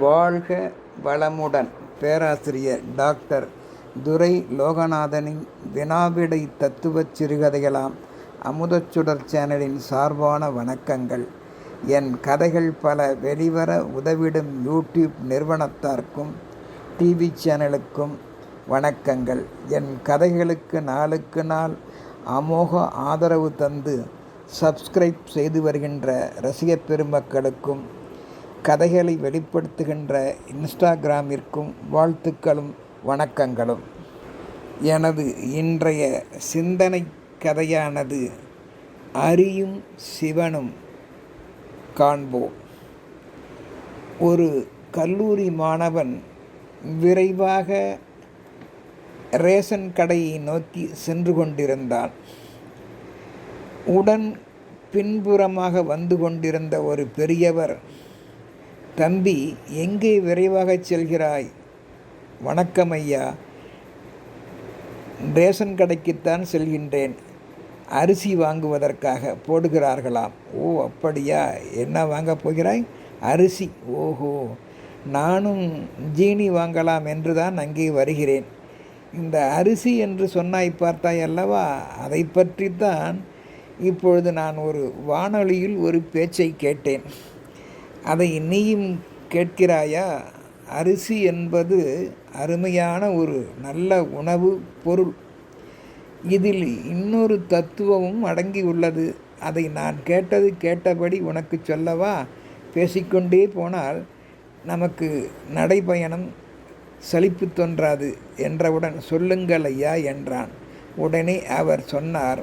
வாழ்க வளமுடன். பேராசிரியர் டாக்டர் துரை லோகநாதனின் வினாவிடை தத்துவச் சிறுகதைகளாம் அமுதச்சுடர் சேனலின் சார்பான வணக்கங்கள். என் கதைகள் பல வெளிவர உதவிடும் யூடியூப் நிறுவனத்தார்க்கும் டிவி சேனலுக்கும் வணக்கங்கள். என் கதைகளுக்கு நாளுக்கு நாள் அமோக ஆதரவு தந்து சப்ஸ்கிரைப் செய்து வருகின்ற ரசிகப் பெருமக்களுக்கும் கதைகளை வெளிப்படுத்துகின்ற இன்ஸ்டாகிராமிற்கும் வாழ்த்துக்களும் வணக்கங்களும். எனது இன்றைய சிந்தனை கதையானது அரியும் சிவனும் காண்போம். ஒரு கல்லூரி மாணவன் விரைவாக ரேஷன் கடையை நோக்கி சென்று கொண்டிருந்தான். உடன் பின்புறமாக வந்து கொண்டிருந்த ஒரு பெரியவர் தம்பி எங்கே விரைவாகச் செல்கிறாய்? வணக்கம் ஐயா. ரேஷன் கடைக்குத்தான் செல்கின்றேன். அரிசி வாங்குவதற்காக போடுகிறார்களாம். ஓ அப்படியா? என்ன வாங்கப் போகிறாய்? அரிசி. ஓஹோ. நானும் ஜீனி வாங்கலாம் என்று தான் அங்கே வருகிறேன். இந்த அரிசி என்று சொன்னாய் பார்த்தாய் அல்லவா? அதை பற்றித்தான் இப்பொழுது நான் ஒரு வானொலியில் ஒரு பேச்சை கேட்டேன். அதை நீயும் கேட்கிறாயா? அரிசி என்பது அருமையான ஒரு நல்ல உணவு பொருள். இதில் இன்னொரு தத்துவமும் அடங்கி உள்ளது. அதை நான் கேட்டது கேட்டபடி உனக்கு சொல்லவா? பேசிக்கொண்டே போனால் நமக்கு நடைபயணம் சலிப்பு தோன்றாது என்றவுடன் சொல்லுங்கள் ஐயா என்றான். உடனே அவர் சொன்னார்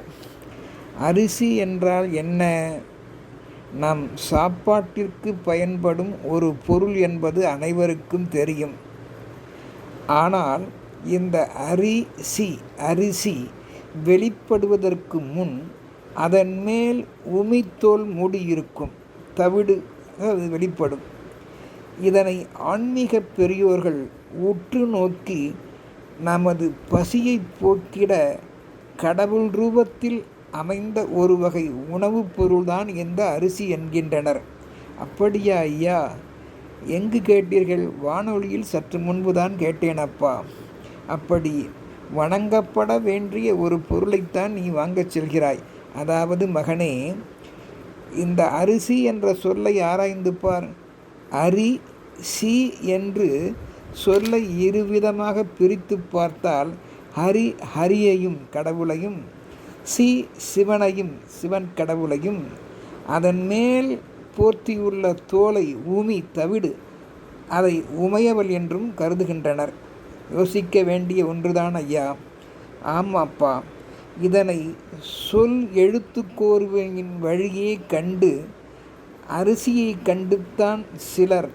அரிசி என்றால் என்ன? நம் சாப்பாட்டிற்கு பயன்படும் ஒரு பொருள் என்பது அனைவருக்கும் தெரியும். ஆனால் இந்த அரிசி அரிசி வெளிப்படுவதற்கு முன் அதன் மேல் உமித்தோல் மூடியிருக்கும் தவிடு அது வெளிப்படும். இதனை ஆன்மீக பெரியோர்கள் உற்று நோக்கி நமது பசியை போக்கிட கடவுள் ரூபத்தில் அமைந்த ஒரு வகை உணவுப் பொருள்தான் இந்த அரிசி என்கின்றனர். அப்படியா ஐயா? எங்கு கேட்டீர்கள்? வானொலியில் சற்று முன்புதான் கேட்டேன் அப்பா அப்படி வணங்கப்பட வேண்டிய ஒரு பொருளைத்தான் நீ வாங்கச் செல்கிறாய். அதாவது மகனே இந்த அரிசி என்ற சொல்லை ஆராய்ந்து பார். அரி சி என்று சொல்லை இருவிதமாக பிரித்து பார்த்தால் ஹரி ஹரியையும் கடவுளையும் சி சிவனையும் சிவன் கடவுளையும் அதன் மேல் போர்த்தியுள்ள தோலை ஊமி தவிடு அதை உமையவள் என்றும் கருதுகின்றனர். யோசிக்க வேண்டிய ஒன்றுதான் ஐயா. ஆமாப்பா. இதனை சொல் எழுத்துக்கோர்வையின் வழியே கண்டு அரிசியை கண்டுத்தான் சிலர்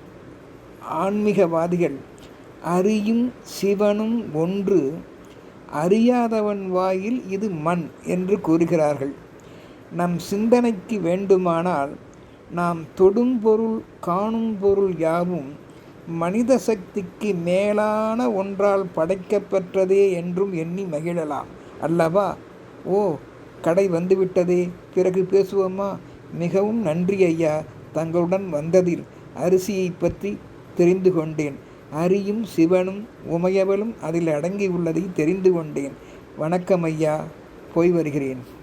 ஆன்மீகவாதிகள். அரியும் சிவனும் ஒன்று அறியாதவன் வாயில் இது மண் என்று கூறுகிறார்கள். நம் சிந்தனைக்கு வேண்டுமானால் நாம் தொடும் பொருள் காணும் பொருள் யாவும் மனித சக்திக்கு மேலான ஒன்றால் படைக்கப்பெற்றதே என்றும் எண்ணி மகிழலாம். அல்லவா? ஓ கடை வந்துவிட்டதே. பிறகு பேசுவோமா? மிகவும் நன்றி ஐயா தங்களுடன் வந்ததில் அரிசியை பற்றி தெரிந்து கொண்டேன். அரியும் சிவனும் உமையவளும் அதில் அடங்கி உள்ளதை தெரிந்து கொண்டேன். வணக்கம் ஐயா. போய் வருகிறேன்.